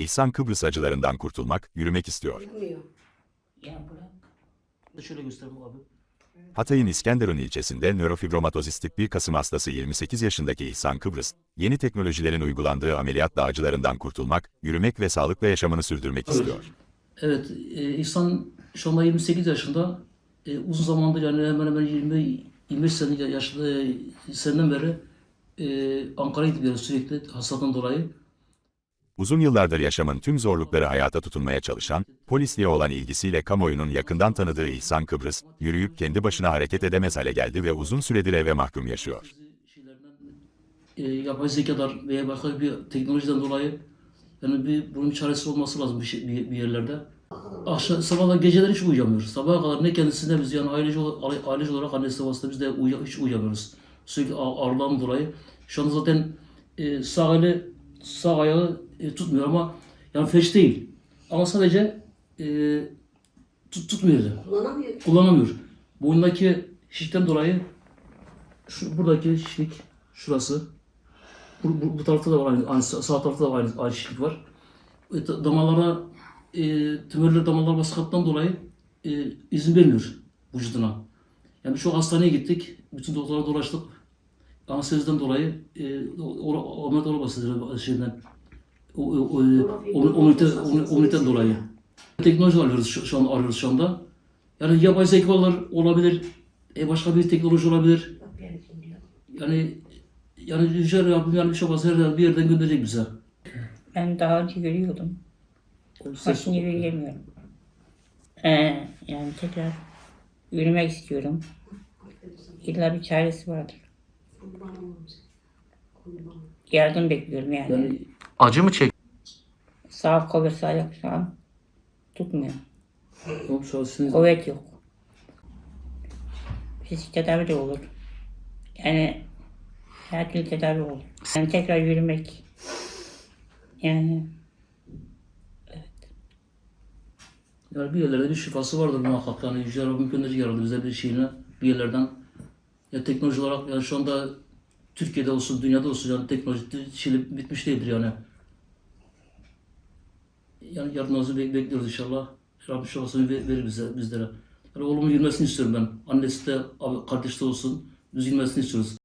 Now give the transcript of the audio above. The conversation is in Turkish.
İhsan Kıbrıs acılarından kurtulmak, yürümek istiyor. Çıkmıyor. Ya bırak. Da şöyle göstereyim abi. Hatay'ın İskenderun ilçesinde nörofibromatozis tip 1 Kasım hastası 28 yaşındaki İhsan Kıbrıs, yeni teknolojilerin uygulandığı ameliyatla acılarından kurtulmak, yürümek ve sağlıklı yaşamını sürdürmek istiyor. Evet, e, İhsan şu anda 28 yaşında. E, uzun zamandır yani hemen hemen 20 25 sene yaşında e, seneden beri e, Ankara'ya gidiyoruz sürekli hastalıktan dolayı. Uzun yıllardır yaşamın tüm zorlukları hayata tutunmaya çalışan, polisliğe olan ilgisiyle kamuoyunun yakından tanıdığı İhsan Kıbrıs, yürüyüp kendi başına hareket edemez hale geldi ve uzun süredir eve mahkum yaşıyor. E, yapay zekalar veya başka bir teknolojiden dolayı yani bir bunun çaresi olması lazım bir, şey, bir, bir yerlerde. Akşam, sabahlar geceler hiç uyuyamıyoruz. Sabaha kadar ne kendisinde biz yani ailece, ailece olarak annesi babasında biz de uya, hiç uyuyamıyoruz. Sürekli ağ- ağrıdan dolayı. Şu anda zaten e, sağ sağ ayağı e, tutmuyor ama yani feş değil. Ama sadece e, tut, tutmuyor. Kullanamıyor. Kullanamıyor. Boyundaki şişten dolayı şu buradaki şişlik şurası bu, bu, bu tarafta da var aynı, aynı sağ tarafta da var aynı, aynı şişlik var. E, da- damarlara e, tümörler damarlar baskılattan dolayı e, izin vermiyor vücuduna. Yani birçok hastaneye gittik. Bütün doktora dolaştık. Anesteziden dolayı e, ameliyat olamazsın şeyden. O, o, o, o, omurite, omuriten dolayı. Teknoloji alıyoruz şu, şu an arıyoruz şu anda. Yani yapay zekalar olabilir, e, başka bir teknoloji olabilir. Yani yani Yüce Rabbim yani bir şey olmaz her bir yerden gönderecek bize. Ben daha önce yürüyordum. Ama şimdi yürüyemiyorum. Ee, yani tekrar yürümek istiyorum. İlla bir çaresi vardır. Yardım bekliyorum yani. Yani Acı mı çek? Sağ kol ve sağ ayak şu an tutmuyor. yok sizin- Kuvvet yok. Fizik tedavi de olur. Yani her türlü tedavi olur. Yani tekrar yürümek. Yani yani bir yerlerde bir şifası vardır muhakkak. Yani Yüce Rabbim gönderecek herhalde bize bir şeyine bir yerlerden. Ya teknoloji olarak yani şu anda Türkiye'de olsun, dünyada olsun yani teknoloji şey bitmiş değildir yani. Yani yardımınızı bek- bekliyoruz inşallah. Rabbim şifasını ver- verir bize, bizlere. Yani oğlumun yürümesini istiyorum ben. Annesi de, abi, kardeşi de olsun. Biz yürümesini istiyoruz.